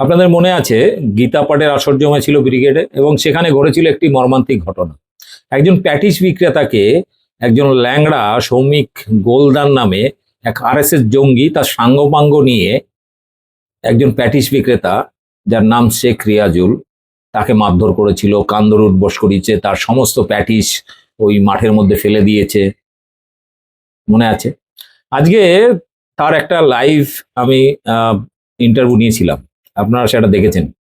আপনাদের মনে আছে, গীতা পাঠের আসর ছিল ব্রিগেডে এবং সেখানে ঘটেছিল একটি মর্মান্তিক ঘটনা। একজন প্যাটিস বিক্রেতাকে একজন ল্যাংড়া সৌমিক গোলদার নামে এক আরএসএস জঙ্গি তার সাঙ্গপাঙ্গ নিয়ে একজন প্যাটিস বিক্রেতা, যার নাম শেখ রিয়াজুল, তাকে মারধর করেছিল কান্দর উঠবস করিয়েছে, তার সমস্ত প্যাটিস ওই মাঠের মধ্যে ফেলে দিয়েছে। মনে আছে? আজকে তার একটা লাইভ আমি ইন্টারভিউ নিয়েছিলাম। আপনারা সেটা দেখেছেন।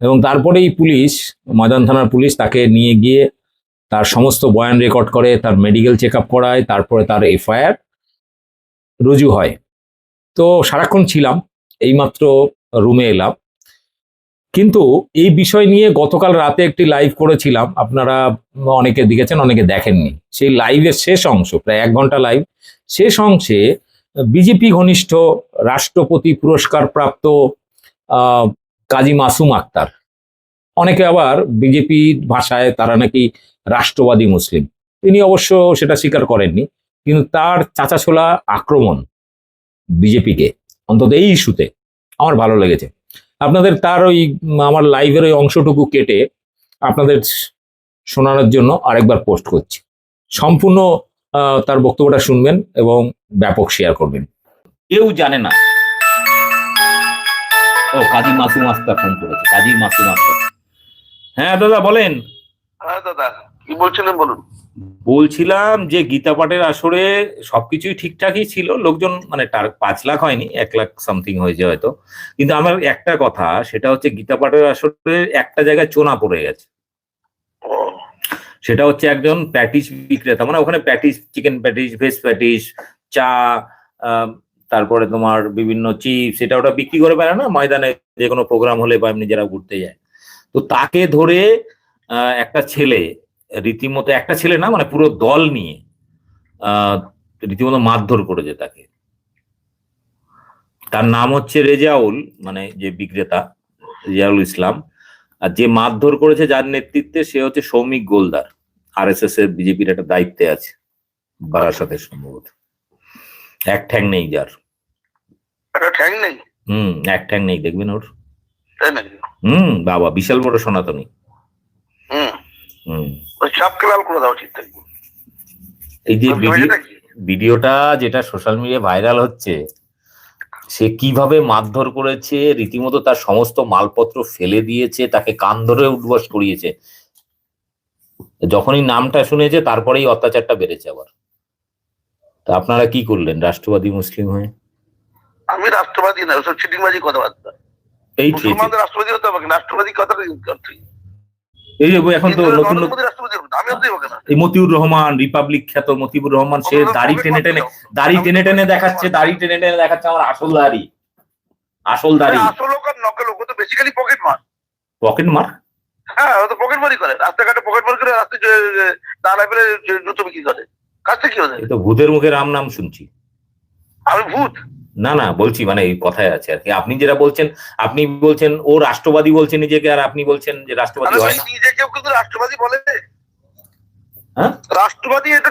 এবং তারপরেই পুলিশ, ময়দান থানার পুলিশ তাকে নিয়ে গিয়ে তার সমস্ত বয়ান রেকর্ড করে, তার মেডিকেল চেক আপ করায়, তারপরে তার এফআইআর রুজু হয়। তো সারাক্ষণ ছিলাম, এইমাত্র রুমে এলাম। কিন্তু এই বিষয় নিয়ে গতকাল রাতে একটি লাইভ করেছিলাম, আপনারা অনেকে দেখেছেন, অনেকে দেখেননি। সেই লাইভের শেষ অংশ, প্রায় এক ঘণ্টা লাইভ, শেষ অংশে বিজেপি ঘনিষ্ঠ রাষ্ট্রপতি পুরস্কার প্রাপ্ত কাজী মাসুম আক্তার। অনেকে আবার বিজেপি ভাষায় তারা নাকি রাষ্ট্রবাদী মুসলিম। তিনি অবশ্য সেটা স্বীকার করেননি, কিন্তু তার চাচাছোলা আক্রমণ বিজেপিকে অন্তত এই ইস্যুতে আমার ভালো লেগেছে। আপনাদের তার ওই, আমার লাইভের ওই অংশটুকু কেটে আপনাদের শোনানোর জন্য আরেকবার পোস্ট করছি। সম্পূর্ণ তার বক্তব্যটা শুনবেন এবং ব্যাপক শেয়ার করবেন। কেউ জানে না ও কাজী মাসুম আক্তার ফোন করেছে। কাজী মাসুম আক্তার হ্যাঁ দাদা বলেন। হ্যাঁ দাদা কি বলছিলেন বলুন? বলছিলাম যে গীতা পাঠের আসরে সবকিছুই ঠিকঠাকই ছিল লোকজন মানে তার পাঁচ লাখ হয়নি এক লাখ সামথিং হয়েছে হয়তো। কিন্তু আমার একটা কথা সেটা হচ্ছে গীতা পাঠের আসরে একটা জায়গায় চোনা পড়ে গেছে। সেটা হচ্ছে একজন প্যাটিস বিক্রেতা মানে ওখানে patties chicken patties veg patties চা তারপরে তোমার বিভিন্ন চিপস এটা ওটা বিক্রি করে বেড়ায় না? ময়দানে যে কোনো প্রোগ্রাম হলে বা এমনি যারা ঘুরতে যায়। তো তাকে ধরে একটা ছেলে, রীতিমতো একটা ছেলে না মানে পুরো দল নিয়ে রীতিমতো মারধর করেছে তাকে। তার নাম হচ্ছে রেজাউল মানে যে বিক্রেতা, রেজাউল ইসলাম। আর যে মারধর করেছে যার নেতৃত্বে সে হচ্ছে Soumik Goldar. R S S এর বিজেপির একটা দায়িত্বে আছে, বারাসাতের সম্ভবত। এক ঠ্যাং নেই যার। একটা ঠ্যাং নেই? হুম এক ঠ্যাং নেই দেখবেন ওর। তাই নাকি? হুম বাবা বিশাল বড় সনাতনী। হুম। হুম। ওই চাপকে লাল করে দেওয়া উচিত এই যে? ভিডিওটা যেটা সোশ্যাল মিডিয়ায় ভাইরাল হচ্ছে সে কীভাবে মারধর করেছে রীতিমতো তার সমস্ত মালপত্র ফেলে দিয়েছে তাকে কান ধরে উদ্বাস করিয়েছে। যখনই নামটা শুনেছে তারপরেই অত্যাচারটা বেড়েছে আবার। তা আপনারা কি করলেন রাষ্ট্রবাদী মুসলিম হয়ে? আমি রাষ্ট্রবাদী না ওসব চিটিংবাজি কথাবার্তা। মুসলমানদের রাষ্ট্রবাদী হতে হবে রাষ্ট্রবাদী কথাটা ইউজ করছি এই যে এখন তো নতুন এই মতিউর রহমান রিপাবলিক খ্যাত মতিউর রহমান সে দাড়ি টেনে টেনে দাড়ি টেনে টেনে দেখাচ্ছে দাড়ি টেনে টেনে দেখাচ্ছে আমার আসল দাড়ি। আসল দাড়ি। আসল লোক আর নকল লোক তো বেসিক্যালি পকেট মার পকেট মার হ্যাঁ ও তো পকেট মারি করে। রাস্তাঘাটে পকেট মারি করে রাস্তায় দাঁড়ায় ফেলে জুতো বিক্রি করে। কাছে কি ওদের? তো ভূতের মুখে রাম নাম শুনছি। আমি ভূত। না না বলছি মানে এই কথায় আছে আর কি। আপনি যেটা বলছেন আপনি বলছেন ও রাষ্ট্রবাদী বলছেন নিজেকে আর আপনি বলছেন যে রাষ্ট্রবাদী হয় না। নিজেকেও কিন্তু রাষ্ট্রবাদী বলে। হ্যাঁ? রাষ্ট্রবাদী এটা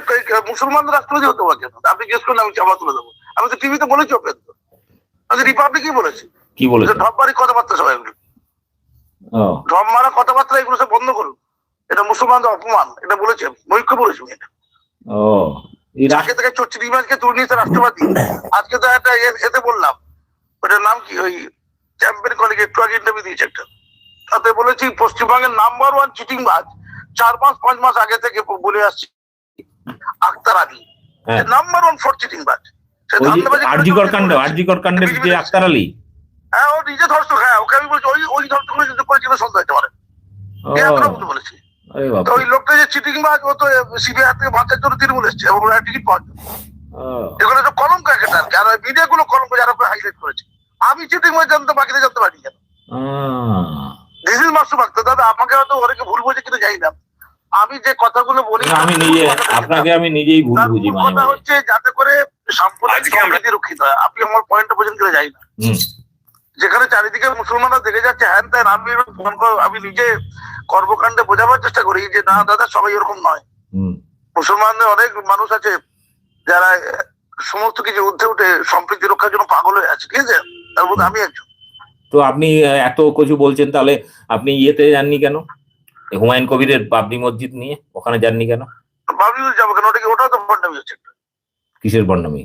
মুসলমান রাষ্ট্রবাদী হতে পারে আপনি জিজ্ঞেস করলে আমি চাপা তুলে দেবো। আমি তো টিভিতে বলেছি তো আমি রিপাবলিকই বলেছি। কি বলেছেন? ঢপ মারি কথাবার্তা সবাই এগুলো ঢপ মারা কথাবার্তা এগুলো সব বন্ধ করুন। এটা মুসলমানদের অপমান। এটা বলেছে মৈক্য বলেছি এটা ও। আজকে থেকে চর্চি রিমাজকে তুলে নিয়েছে রাষ্ট্রবাদী আজকে তো একটা এতে বললাম ওটার নাম কি? ওই চ্যাম্পিয়ন কলেজ একটু আগে ইন্টারভিউ দিয়েছে একটা। তাতে বলেছি পশ্চিমবঙ্গের নাম্বার ওয়ান চিটিং বাজ চার মাস পাঁচ মাস আগে থেকে বলে আসছি। আক্তার আলী। হ্যাঁ। নাম্বার ওয়ান ফর চিটিং বাজ। আরজিকর কাণ্ড আরজিকর কাণ্ডের যে আক্তার আলী। হ্যাঁ ও নিজে ধর্ষক হ্যাঁ ওকে আমি বলছি ওই ওই ধর্ষক যদি করেছিল সন্দেহ হতে পারে। বলেছি। তো ওই লোকটা যে চিটিং বাজ ও তো সিবিআই থেকে বাঁচার জন্য তৃণমূল এসছে এবং ওরা টিকিট পাওয়ার জন্য। এগুলো তো কলঙ্ক একটা আর কি। আর মিডিয়া গুলো কলঙ্ক যারা হাইলাইট করেছে। আমি চিটিং বাজ জানতে বাকিরা জানতে পারি কেন? দিস ইজ মাসুম আক্তার দাদা আমাকে হয়তো অনেকে ভুল বোঝে কিনা জানি না। আমি যে কথাগুলো বলি আমি নিজে আপনাকে আমি নিজেই ভুল বুঝি মানে কথা হচ্ছে যাতে করে সাম্প্রদায়িক সম্প্রীতি রক্ষিত হয়। আপনি আমার পয়েন্টটা বোঝেন কিনা জানি না। যেখানে চারিদিকে মুসলমানরা দেখে যাচ্ছে হ্যান ত্যান আমি ফোন করে আমি নিজে কর্মকাণ্ডে বোঝাবার চেষ্টা করি যে না দাদা সবাই এরকম নয়। হুম। মুসলমানদের অনেক মানুষ আছে যারা সমস্ত কিছু ঊর্ধ্বে উঠে সম্প্রীতি রক্ষার জন্য পাগল হয়ে আছে ঠিক আছে? তার মধ্যে আমি একজন। তো আপনি এত কিছু বলছেন তাহলে আপনি ইয়েতে যাননি কেন? হুমায়ুন কবিরের বাবরি মসজিদ নিয়ে ওখানে যাননি কেন? ভাবলি যাব কেন? ওটা কি ওটাও তো ফন্ডামি হচ্ছে। কিসের বর্ণামি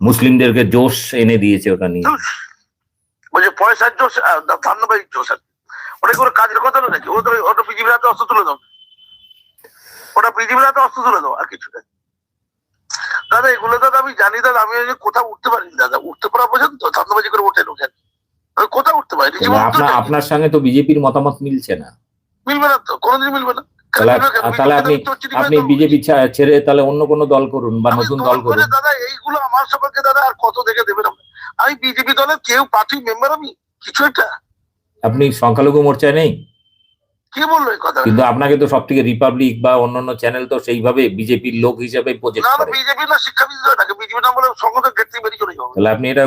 মুসলিমদেরকে জোশ এনে দিয়েছে ওটা নিয়ে। ওই যে পয়সার জোশ ধান্যবাদ জোশ আর কি। ওটা কি কাজের কথা না নাকি? ও তো ওটা পৃথিবীর হাতে অস্ত্র তুলে দাও। ওটা পৃথিবীর হাতে অস্ত্র তুলে দাও আর কিছু না। দাদা এগুলো দাদা আমি জানি দাদা আমি কোথাও উঠতে পারিনি দাদা। উঠতে পারা পর্যন্ত ধান্দাবাজি করে উঠে ঢুকেন আমি কোথাও উঠতে পারিনি আপনার আপনার সঙ্গে তো বিজেপির মতামত মিলছে না। মিলবে না তো? কোনোদিন মিলবে না? তাহলে আপনি আপনি বিজেপি ছেড়ে তাহলে অন্য কোনো দল করুন বা নতুন দল করুন। দাদা এইগুলো আমার সম্পর্কে দাদা আর কত দেখে দেবেন? আমি বিজেপি দলের কেউ পার্টির মেম্বার আমি? কিছু একটা? আপনি সংখ্যালঘু মোর্চায় নেই? কে বলল এই কথা কিন্তু আপনাকে তো সব থেকে রিপাবলিক বা অন্যান্য চ্যানেল তো সেইভাবে বিজেপির লোক হিসেবে প্রজেক্ট না না করে। বিজেপি না শিক্ষাবিদ নাকি বিজেপি না বলে সংগঠন গেট থেকে বেরিয়ে চলে যাবে। তাহলে আপনি এটা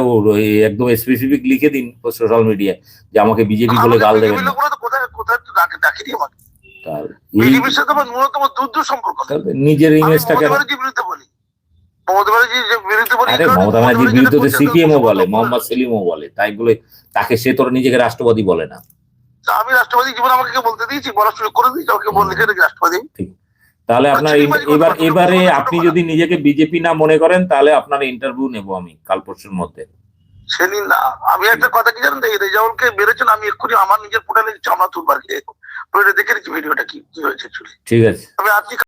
একদম স্পেসিফিক লিখে দিন সোশ্যাল মিডিয়ায় যে আমাকে বিজেপি বলে গাল দেবেন না। কোথায় কোথায় তো ডাকে ডাকিনি আমাকে। বিজেপির সাথে আমার ন্যূনতম দূর দূর সম্পর্ক নিজের আমি ইমেজটা মমতা কেন ব্যানার্জির বিরুদ্ধে বলি। আরে মমতা ব্যানার্জির বিরুদ্ধে সিপিএমও বলে বলে। মোহাম্মদ সেলিমও বলে তাই বলে তাকে সে তোর নিজেকে রাষ্ট্রবাদী বলে না। আমি রাষ্ট্রবাদী জীবন আমাকে বলতে দিয়েছি বলার সুযোগ করে দিয়েছি আমাকে বলে লিখে রাষ্ট্রবাদী? তাহলে আপনার এবার এবারে আপনি যদি নিজেকে বিজেপি না মনে করেন তাহলে আপনার ইন্টারভিউ নেব আমি কাল পরশুর মধ্যে। সেদিন না আমি একটা কথা কি জানেন রেজাউলকে বেড়েছেন আমি এক্ষুনি আমার নিজের পোর্টালে চামড়া তুলবার গিয়ে দেখে নিচ্ছি ভিডিওটা কি কি হয়েছে ঠিক আছে। আমি আজকে